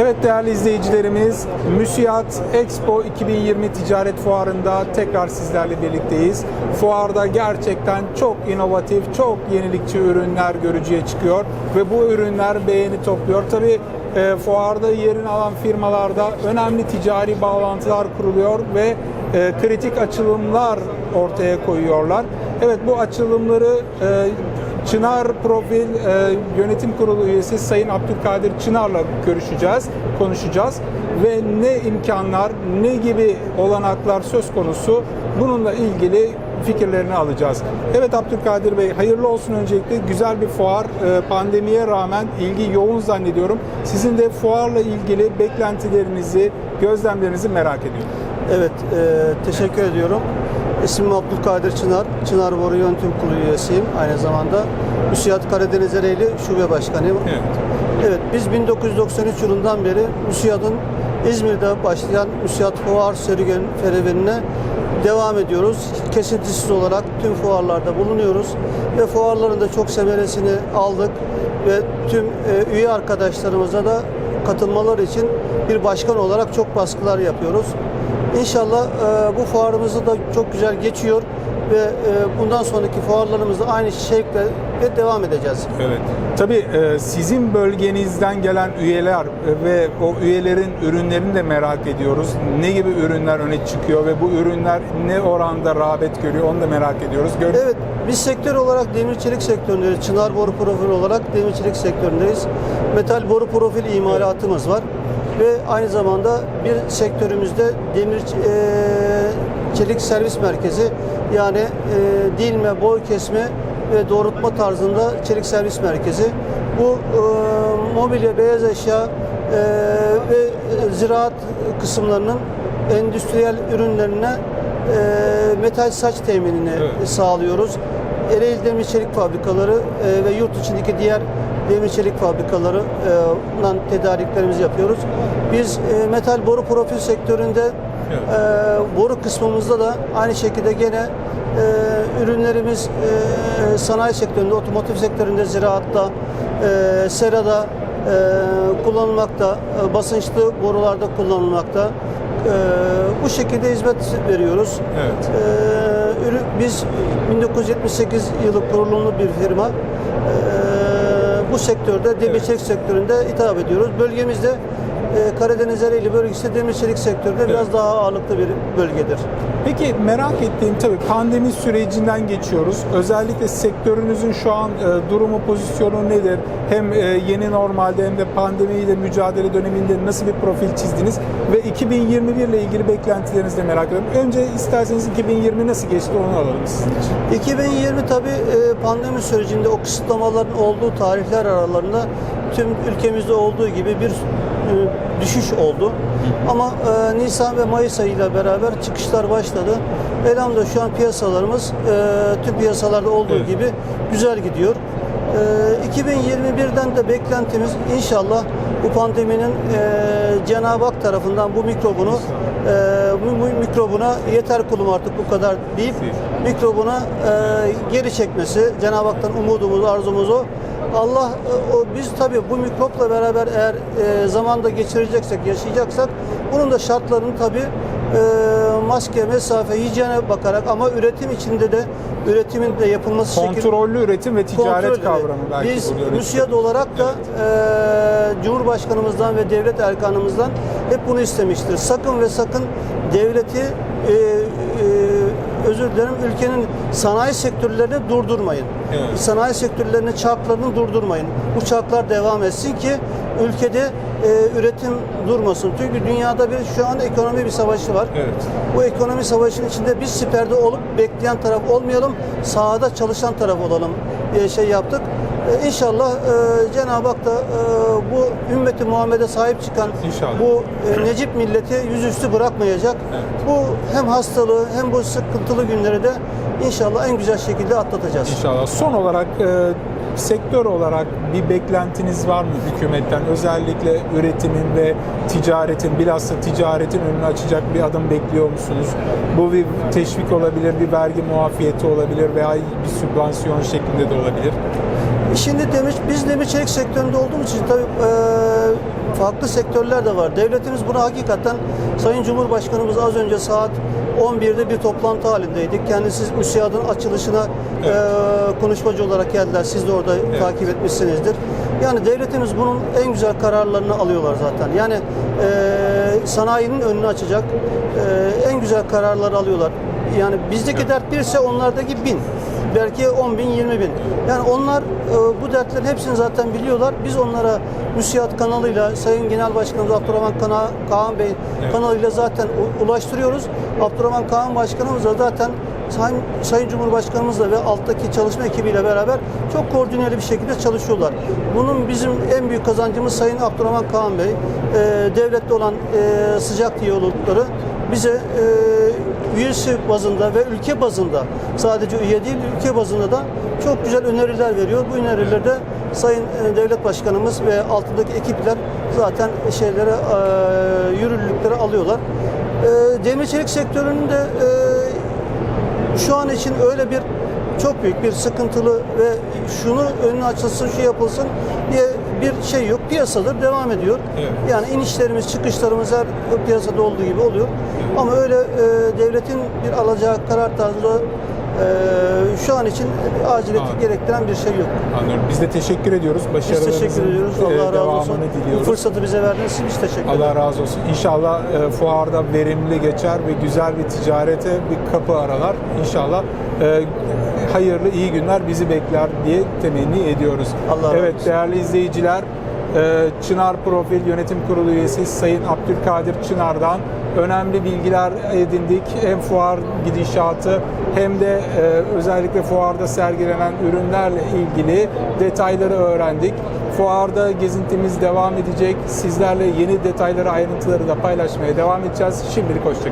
Evet değerli izleyicilerimiz, Müsiyat Expo 2020 Ticaret Fuarı'nda tekrar sizlerle birlikteyiz. Fuarda gerçekten çok inovatif, çok yenilikçi ürünler görücüye çıkıyor ve bu ürünler beğeni topluyor. Tabii e, fuarda yerini alan firmalarda önemli ticari bağlantılar kuruluyor ve e, kritik açılımlar ortaya koyuyorlar. Evet bu açılımları e, Çınar Profil e, Yönetim Kurulu üyesi Sayın Abdülkadir Çınar'la görüşeceğiz, konuşacağız ve ne imkanlar, ne gibi olanaklar söz konusu bununla ilgili fikirlerini alacağız. Evet Abdülkadir Bey hayırlı olsun öncelikle güzel bir fuar. E, pandemiye rağmen ilgi yoğun zannediyorum. Sizin de fuarla ilgili beklentilerinizi, gözlemlerinizi merak ediyorum. Evet, e, teşekkür ediyorum. İsmim Abdülkadir Çınar. Çınar Boru Yönetim Kurulu üyesiyim. Aynı zamanda Müsiyat Karadeniz Ereğli Şube Başkanıyım. Evet. Evet, biz 1993 yılından beri Müsiyat'ın İzmir'de başlayan Müsiyat Fuar Serüven Serüvenine devam ediyoruz. Kesintisiz olarak tüm fuarlarda bulunuyoruz ve fuarların da çok semeresini aldık ve tüm e, üye arkadaşlarımıza da katılmaları için bir başkan olarak çok baskılar yapıyoruz. İnşallah e, bu fuarımızı da çok güzel geçiyor ve e, bundan sonraki fuarlarımızda aynı şevkle ve devam edeceğiz. Evet. Tabii e, sizin bölgenizden gelen üyeler ve o üyelerin ürünlerini de merak ediyoruz. Ne gibi ürünler öne çıkıyor ve bu ürünler ne oranda rağbet görüyor onu da merak ediyoruz. Gör- Evet, biz sektör olarak demir çelik sektöründeyiz. Çınar boru profil olarak demir çelik sektöründeyiz. Metal boru profil imalatımız var. Ve aynı zamanda bir sektörümüzde demir e, çelik servis merkezi yani e, dilme, boy kesme ve doğrultma tarzında çelik servis merkezi. Bu e, mobilya, beyaz eşya e, ve ziraat kısımlarının endüstriyel ürünlerine e, metal saç teminini Evet. sağlıyoruz. Ereğli Demir Çelik Fabrikaları e, ve yurt içindeki diğer demir çelik fabrikalarından tedariklerimizi yapıyoruz. Biz e, metal boru profil sektöründe e, boru kısmımızda da aynı şekilde gene e, ürünlerimiz e, sanayi sektöründe, otomotiv sektöründe, ziraatta, e, serada e, kullanılmakta, e, basınçlı borularda kullanılmakta. E, bu şekilde hizmet veriyoruz. Evet. Ürün- biz 1978 yılı kurulumlu bir firma. Ee, bu sektörde demir Evet. çelik sektöründe hitap ediyoruz. Bölgemizde e, Karadeniz Ereğli bölgesi demir çelik sektöründe biraz daha ağırlıklı bir bölgedir. Peki merak ettiğim tabii pandemi sürecinden geçiyoruz. Özellikle sektörünüzün şu an e, durumu, pozisyonu nedir? Hem e, yeni normalde hem de pandemiyle mücadele döneminde nasıl bir profil çizdiniz? Ve 2021 ile ilgili beklentilerinizi de merak ediyorum. Önce isterseniz 2020 nasıl geçti onu alalım sizin için. 2020 tabi pandemi sürecinde o kısıtlamaların olduğu tarihler aralarında tüm ülkemizde olduğu gibi bir e, düşüş oldu. Ama e, Nisan ve Mayıs ayıyla beraber çıkışlar başladı. Elhamdülillah şu an piyasalarımız e, tüm piyasalarda olduğu Evet. gibi güzel gidiyor. E, 2021'den de beklentimiz inşallah bu pandeminin e, Cenab-ı Hak tarafından bu mikrobunu e, bu, bu mikrobuna yeter kulum artık bu kadar deyip mikrobuna e, geri çekmesi Cenab-ı Hak'tan umudumuz, arzumuz o. Allah e, o biz tabii bu mikropla beraber eğer e, zamanda geçireceksek, yaşayacaksak bunun da şartlarını tabii e, maske, mesafe, hijyene bakarak ama üretim içinde de üretimin de yapılması şekilde Kontrollü üretim ve ticaret kavramı belki Biz müsiyat olarak da e, Cumhurbaşkanımızdan ve devlet erkanımızdan hep bunu istemiştir. Sakın ve sakın devleti e, e, özür dilerim ülkenin sanayi sektörlerini durdurmayın. Evet. Sanayi sektörlerinin çarklarını durdurmayın. Bu çarklar devam etsin ki ülkede e, üretim durmasın. Çünkü dünyada bir şu an ekonomi bir savaşı var. Evet. Bu ekonomi savaşının içinde biz siperde olup bekleyen taraf olmayalım, sahada çalışan taraf olalım diye şey yaptık. Ee, İnşallah e, Cenab-ı Hak da e, bu ümmeti Muhammed'e sahip çıkan İnşallah. bu e, Necip milleti yüzüstü bırakmayacak. Bu hem hastalığı hem bu sıkıntılı günleri de inşallah en güzel şekilde atlatacağız. İnşallah. Son olarak e, sektör olarak bir beklentiniz var mı hükümetten? Özellikle üretimin ve ticaretin, bilhassa ticaretin önünü açacak bir adım bekliyor musunuz? Bu bir teşvik olabilir, bir vergi muafiyeti olabilir veya bir sübvansiyon şeklinde de olabilir. Şimdi demir, biz demir çelik sektöründe olduğumuz için tabii e, farklı sektörler de var. Devletimiz buna hakikaten Sayın Cumhurbaşkanımız az önce saat 11'de bir toplantı halindeydik. Kendisi müsiyadın açılışına e, konuşmacı olarak geldiler. Siz de orada takip etmişsinizdir. Yani devletimiz bunun en güzel kararlarını alıyorlar zaten. Yani e, sanayinin önünü açacak e, en güzel kararları alıyorlar. Yani bizdeki dert birse onlardaki bin. Belki 10 bin, 20 bin. Yani onlar e, bu dertlerin hepsini zaten biliyorlar. Biz onlara müsiyat kanalıyla Sayın Genel Başkanımız Abdurrahman Kana, Kaan Bey kanalıyla zaten ulaştırıyoruz. Abdurrahman Kaan Başkanımız da zaten Sayın, Sayın Cumhurbaşkanımızla ve alttaki çalışma ekibiyle beraber çok koordineli bir şekilde çalışıyorlar. Bunun bizim en büyük kazancımız Sayın Abdurrahman Kaan Bey. E, devlette olan e, sıcak diyalogları bize e, üyesi bazında ve ülke bazında sadece üye değil ülke bazında da çok güzel öneriler veriyor. Bu önerileri de Sayın e, Devlet Başkanımız ve altındaki ekipler zaten şeylere e, yürürlükleri alıyorlar. E, demir çelik sektörünün de e, şu an için öyle bir çok büyük bir sıkıntılı ve şunu önüne açılsın, şu yapılsın diye bir şey yok. Piyasadır, devam ediyor. Evet. Yani inişlerimiz, çıkışlarımız her piyasada olduğu gibi oluyor. Ama öyle e, devletin bir alacağı karar tarzı e, şu an için aciliyeti Anladım. gerektiren bir şey yok. Anlıyorum. Biz de teşekkür ediyoruz. Biz Başarılarınızın teşekkür ediyoruz. e, Allah razı olsun. Bu diliyoruz. fırsatı bize verdiğiniz için biz teşekkür ederiz. Allah razı olsun. İnşallah e, fuarda verimli geçer ve güzel bir ticarete bir kapı aralar. İnşallah e, hayırlı, iyi günler bizi bekler diye temenni ediyoruz. Allah evet olsun. değerli izleyiciler, e, Çınar Profil Yönetim Kurulu üyesi Sayın Abdülkadir Çınar'dan önemli bilgiler edindik. Hem fuar gidişatı hem de e, özellikle fuarda sergilenen ürünlerle ilgili detayları öğrendik. Fuarda gezintimiz devam edecek. Sizlerle yeni detayları, ayrıntıları da paylaşmaya devam edeceğiz. Şimdilik hoşçakalın.